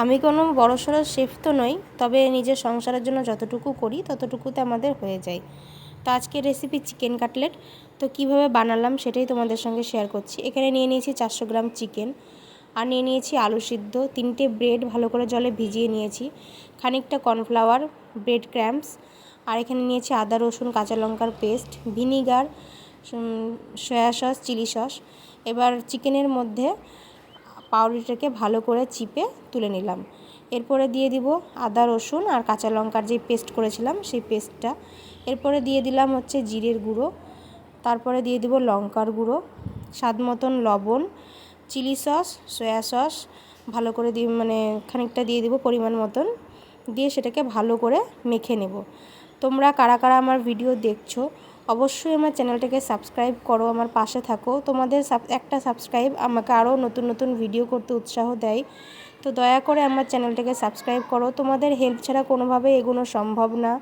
আমি কোনো বড়সড় শেফ তো নই, তবে নিজের সংসারের জন্য যতটুকু করি ততটুকুতে আমাদের হয়ে যায়। তো আজকের রেসিপি চিকেন কাটলেট তো কীভাবে বানালাম সেটাই তোমাদের সঙ্গে শেয়ার করছি। এখানে নিয়ে নিয়েছি চারশো গ্রাম চিকেন আর নিয়ে নিয়েছি আলু সিদ্ধ, তিনটে ব্রেড ভালো করে জলে ভিজিয়ে নিয়েছি, খানিকটা কর্নফ্লাওয়ার ব্রেড ক্র্যাম্পস আর এখানে নিয়েছি আদা, রসুন, কাঁচা লঙ্কার paste vinegar soya sauce chilli sauce এবার চিকেনের মধ্যে পাউরুটিটাকে ভালো করে চিপে তুলে নিলাম। এরপরে দিয়ে দিব আদা, রসুন আর কাঁচা লঙ্কার যে পেস্ট করেছিলাম সেই পেস্টটা। এরপরে দিয়ে দিলাম হচ্ছে জিরের গুঁড়ো। তারপরে দিয়ে দিব লঙ্কার গুঁড়ো, স্বাদ মতন লবণ, চিলি সস, সয়া সস, ভালো করে দিয়ে মানে খানিকটা দিয়ে দিব পরিমাণ মতন। দিয়ে সেটাকে ভালো করে মেখে নেব। তোমরা কারা কারা আমার ভিডিও দেখছ অবশ্যই আমার চ্যানেলটাকে সাবস্ক্রাইব করো, আমার পাশে থাকো। তোমাদের একটা সাবস্ক্রাইব আমাকে আরও নতুন নতুন ভিডিও করতে উৎসাহ দেয়। তো দয়া করে আমার চ্যানেলটাকে সাবস্ক্রাইব করো। তোমাদের হেল্প ছাড়া কোনোভাবে এগোনো সম্ভব না।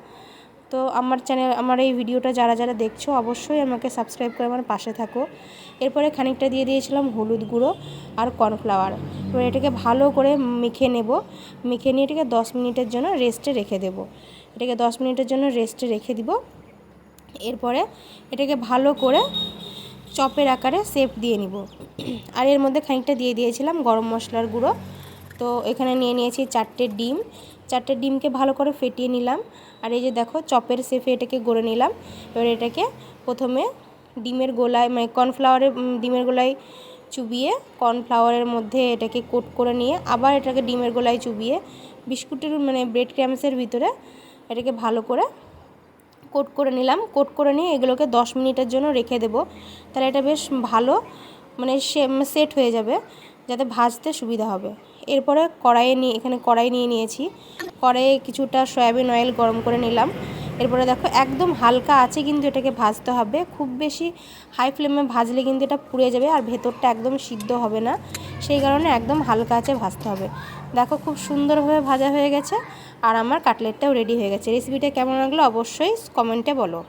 তো আমার চ্যানেল আমার এই ভিডিওটা যারা যারা দেখছ, অবশ্যই আমাকে সাবস্ক্রাইব করে আমার পাশে থাকো। এরপরে খানিকটা দিয়ে দিয়েছিলাম হলুদ গুঁড়ো আর কর্নফ্লাওয়ার। এবার এটাকে ভালো করে মেখে নেব। মেখে নিয়ে এটাকে দশ মিনিটের জন্য রেস্টে রেখে দেব। এটাকে দশ মিনিটের জন্য রেস্টে রেখে দিব। এরপরে এটাকে ভালো করে চপের আকারে শেপ দিয়ে নিব। আর এর মধ্যে খানিকটা দিয়ে দিয়েছিলাম গরম মশলার গুঁড়ো। তো এখানে নিয়ে নিয়েছি চারটে ডিম। চারটে ডিমকে ভালো করে ফেটিয়ে নিলাম। আর এই যে দেখো, চপের শেফে এটাকে গড়ে নিলাম। এবার এটাকে প্রথমে ডিমের গোলায় মানে কর্নফ্লাওয়ারের ডিমের গোলায় চুবিয়ে কর্নফ্লাওয়ারের মধ্যে এটাকে কোট করে নিয়ে আবার এটাকে ডিমের গোলায় চুবিয়ে বিস্কুটের মানে ব্রেড ক্র্যামসের ভিতরে এটাকে ভালো করে কোট করে নিলাম। কোট করে নিয়ে এগুলোকে দশ মিনিটের জন্য রেখে দেব। তাহলে এটা বেশ ভালো মানে সেট হয়ে যাবে, যাতে ভাজতে সুবিধা হবে। এরপরে কড়াইয়ে নিয়ে এখানে কড়াই নিয়ে নিয়েছি। কড়াইয়ে কিছুটা সয়াবিন অয়েল গরম করে নিলাম। এরপরে দেখো, একদম হালকা আছে কিন্তু এটাকে ভাজতে হবে। খুব বেশি হাই ফ্লেমে ভাজলে কিন্তু এটা পুড়ে যাবে আর ভেতরটা একদম সিদ্ধ হবে না। সেই কারণে একদম হালকা আছে ভাজতে হবে। দেখো, খুব সুন্দরভাবে ভাজা হয়ে গেছে আর আমার কাটলেটটাও রেডি হয়ে গেছে। রেসিপিটা কেমন লাগল অবশ্যই কমেন্টে বলো।